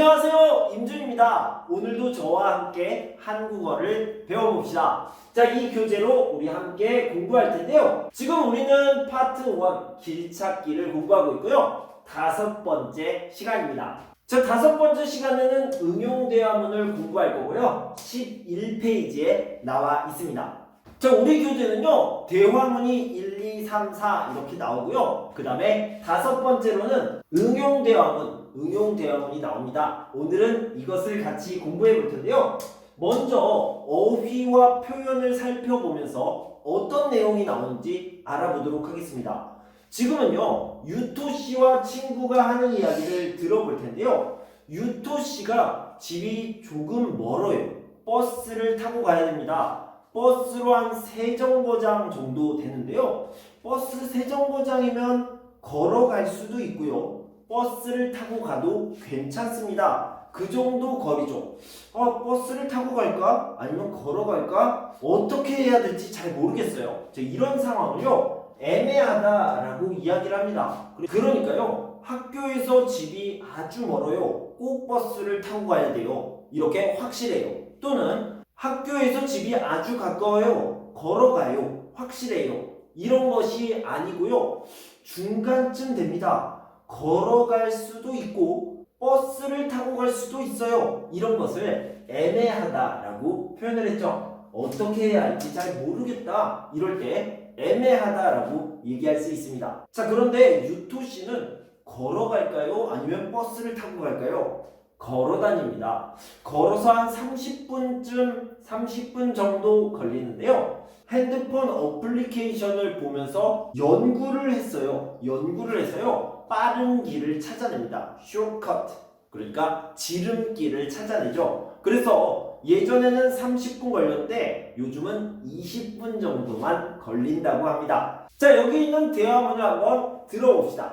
안녕하세요. 임준입니다. 오늘도 저와 함께 한국어를 배워봅시다. 자, 이 교재로 우리 함께 공부할 텐데요. 지금 우리는 파트 1 길찾기를 공부하고 있고요. 다섯 번째 시간입니다. 자, 다섯 번째 시간에는 응용 대화문을 공부할 거고요. 11페이지에 나와 있습니다. 자, 우리 교재는요, 대화문이 1, 2, 3, 4 이렇게 나오고요. 그 다음에 다섯 번째로는 응용 대화문, 응용 대화문이 나옵니다. 오늘은 이것을 같이 공부해 볼 텐데요. 먼저 어휘와 표현을 살펴보면서 어떤 내용이 나오는지 알아보도록 하겠습니다. 지금은요, 유토 씨와 친구가 하는 이야기를 들어볼 텐데요. 유토 씨가 집이 조금 멀어요. 버스를 타고 가야 됩니다. 버스로 한 세정거장 정도 되는데요. 버스 세정거장이면 걸어갈 수도 있고요. 버스를 타고 가도 괜찮습니다. 그 정도 거리죠. 어, 버스를 타고 갈까? 아니면 걸어갈까? 어떻게 해야 될지 잘 모르겠어요. 자, 이런 상황을요, 애매하다라고 이야기를 합니다. 그러니까요, 학교에서 집이 아주 멀어요. 꼭 버스를 타고 가야 돼요. 이렇게 확실해요. 또는 학교에서 집이 아주 가까워요. 걸어가요. 확실해요. 이런 것이 아니고요. 중간쯤 됩니다. 걸어갈 수도 있고 버스를 타고 갈 수도 있어요. 이런 것을 애매하다라고 표현을 했죠. 어떻게 해야 할지 잘 모르겠다. 이럴 때 애매하다라고 얘기할 수 있습니다. 자, 그런데 유토 씨는 걸어갈까요? 아니면 버스를 타고 갈까요? 걸어 다닙니다. 걸어서 한 30분쯤, 30분 정도 걸리는데요. 핸드폰 어플리케이션을 보면서 연구를 했어요. 연구를 해서요. 빠른 길을 찾아냅니다. 쇼커트. 그러니까 지름길을 찾아내죠. 그래서 예전에는 30분 걸렸는데 요즘은 20분 정도만 걸린다고 합니다. 자, 여기 있는 대화문을 한번 들어봅시다.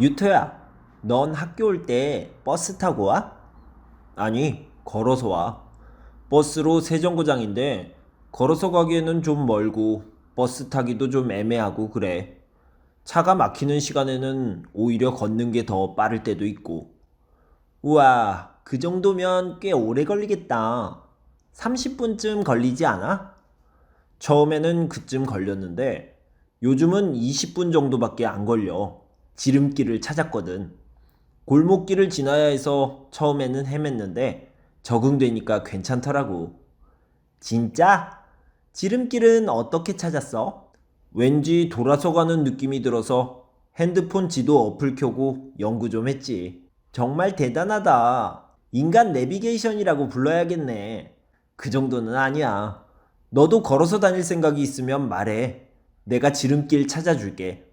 유토야, 넌 학교 올 때 버스 타고 와? 아니, 걸어서 와. 버스로 세정거장인데 걸어서 가기에는 좀 멀고 버스 타기도 좀 애매하고 그래. 차가 막히는 시간에는 오히려 걷는 게 더 빠를 때도 있고. 우와, 그 정도면 꽤 오래 걸리겠다. 30분쯤 걸리지 않아? 처음에는 그쯤 걸렸는데 요즘은 20분 정도밖에 안 걸려. 지름길을 찾았거든. 골목길을 지나야 해서 처음에는 헤맸는데 적응되니까 괜찮더라고. 진짜? 지름길은 어떻게 찾았어? 왠지 돌아서 가는 느낌이 들어서 핸드폰 지도 어플 켜고 연구 좀 했지. 정말 대단하다. 인간 내비게이션이라고 불러야겠네. 그 정도는 아니야. 너도 걸어서 다닐 생각이 있으면 말해. 내가 지름길 찾아줄게.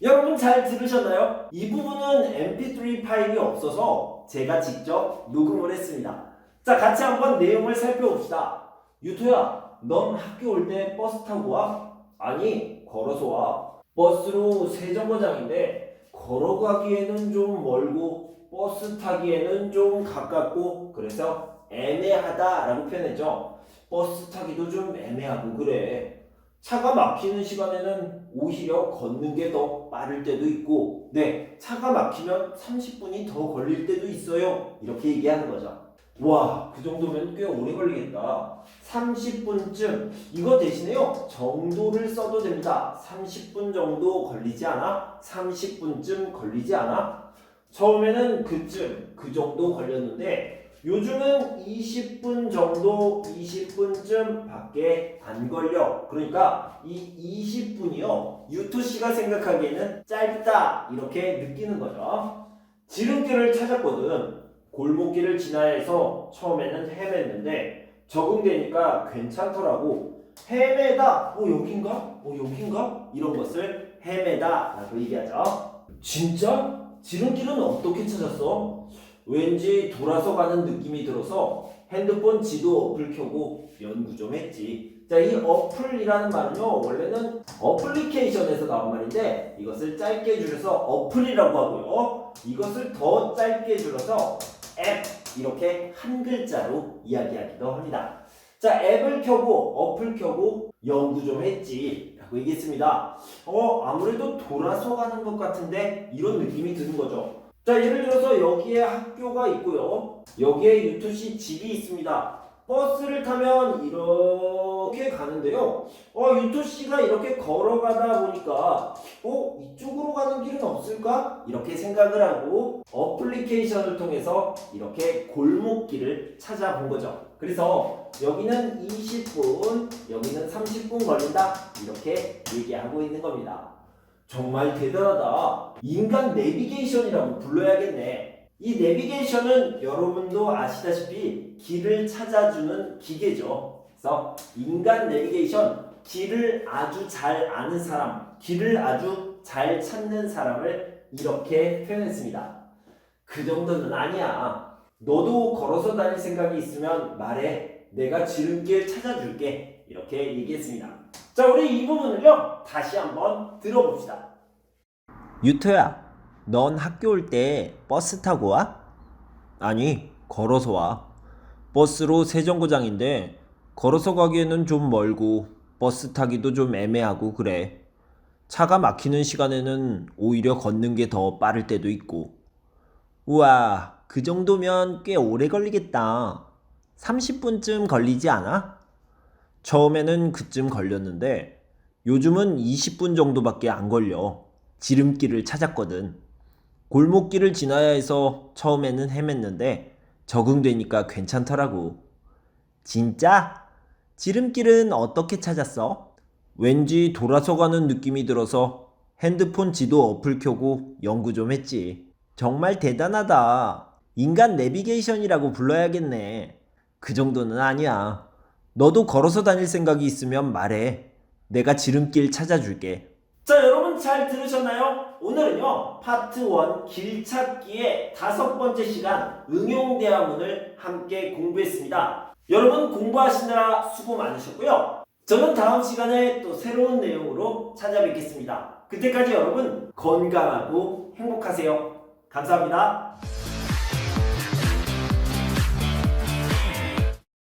여러분 잘 들으셨나요? 이 부분은 mp3 파일이 없어서 제가 직접 녹음을 했습니다. 자, 같이 한번 내용을 살펴봅시다. 유토야, 넌 학교 올 때 버스 타고 와? 아니, 걸어서 와. 버스로 세 정거장인데 걸어가기에는 좀 멀고 버스 타기에는 좀 가깝고 그래서 애매하다라고 표현했죠. 버스 타기도 좀 애매하고 그래. 차가 막히는 시간에는 오히려 걷는 게 더 빠를 때도 있고, 네, 차가 막히면 30분이 더 걸릴 때도 있어요. 이렇게 얘기하는 거죠. 와, 그 정도면 꽤 오래 걸리겠다. 30분쯤. 이거 대신에요, 정도를 써도 됩니다. 30분 정도 걸리지 않아? 30분쯤 걸리지 않아? 처음에는 그쯤, 그 정도 걸렸는데, 요즘은 20분 정도, 20분쯤 밖에 안 걸려. 그러니까 이 20분이요. 유토 씨가 생각하기에는 짧다. 이렇게 느끼는 거죠. 지름길을 찾았거든. 골목길을 지나야 해서 처음에는 헤맸는데 적응되니까 괜찮더라고. 헤매다. 어, 여긴가? 어, 여긴가? 이런 것을 헤매다. 라고 얘기하죠. 진짜? 지름길은 어떻게 찾았어? 왠지 돌아서 가는 느낌이 들어서 핸드폰 지도 어플 켜고 연구 좀 했지. 자, 이 어플이라는 말은요, 원래는 어플리케이션에서 나온 말인데, 이것을 짧게 줄여서 어플이라고 하고요. 이것을 더 짧게 줄여서 앱, 이렇게 한 글자로 이야기하기도 합니다. 자, 앱을 켜고, 어플 켜고, 연구 좀 했지. 라고 얘기했습니다. 어, 아무래도 돌아서 가는 것 같은데, 이런 느낌이 드는 거죠. 자, 예를 들어서 여기에 학교가 있고요. 여기에 유토씨 집이 있습니다. 버스를 타면 이렇게 가는데요. 어, 유토 씨가 이렇게 걸어가다 보니까, 어, 이쪽으로 가는 길은 없을까? 이렇게 생각을 하고 어플리케이션을 통해서 이렇게 골목길을 찾아본 거죠. 그래서 여기는 20분, 여기는 30분 걸린다. 이렇게 얘기하고 있는 겁니다. 정말 대단하다. 인간 내비게이션이라고 불러야겠네. 이 내비게이션은 여러분도 아시다시피 길을 찾아주는 기계죠. 그래서 인간 내비게이션, 길을 아주 잘 아는 사람, 길을 아주 잘 찾는 사람을 이렇게 표현했습니다. 그 정도는 아니야. 너도 걸어서 다닐 생각이 있으면 말해. 내가 지름길 찾아줄게. 이렇게 얘기했습니다. 자, 우리 이 부분을요, 다시 한번 들어봅시다. 유토야, 넌 학교 올 때 버스 타고 와? 아니, 걸어서 와. 버스로 세정거장인데 걸어서 가기에는 좀 멀고 버스 타기도 좀 애매하고 그래. 차가 막히는 시간에는 오히려 걷는 게 더 빠를 때도 있고. 우와, 그 정도면 꽤 오래 걸리겠다. 30분쯤 걸리지 않아? 처음에는 그쯤 걸렸는데 요즘은 20분 정도밖에 안 걸려. 지름길을 찾았거든. 골목길을 지나야 해서 처음에는 헤맸는데 적응되니까 괜찮더라고. 진짜? 지름길은 어떻게 찾았어? 왠지 돌아서 가는 느낌이 들어서 핸드폰 지도 어플 켜고 연구 좀 했지. 정말 대단하다. 인간 내비게이션이라고 불러야겠네. 그 정도는 아니야. 너도 걸어서 다닐 생각이 있으면 말해. 내가 지름길 찾아줄게. 자, 잘 들으셨나요? 오늘은요, 파트 1 길찾기의 다섯 번째 시간 응용대화문을 함께 공부했습니다. 여러분 공부하시느라 수고 많으셨고요. 저는 다음 시간에 또 새로운 내용으로 찾아뵙겠습니다. 그때까지 여러분 건강하고 행복하세요. 감사합니다.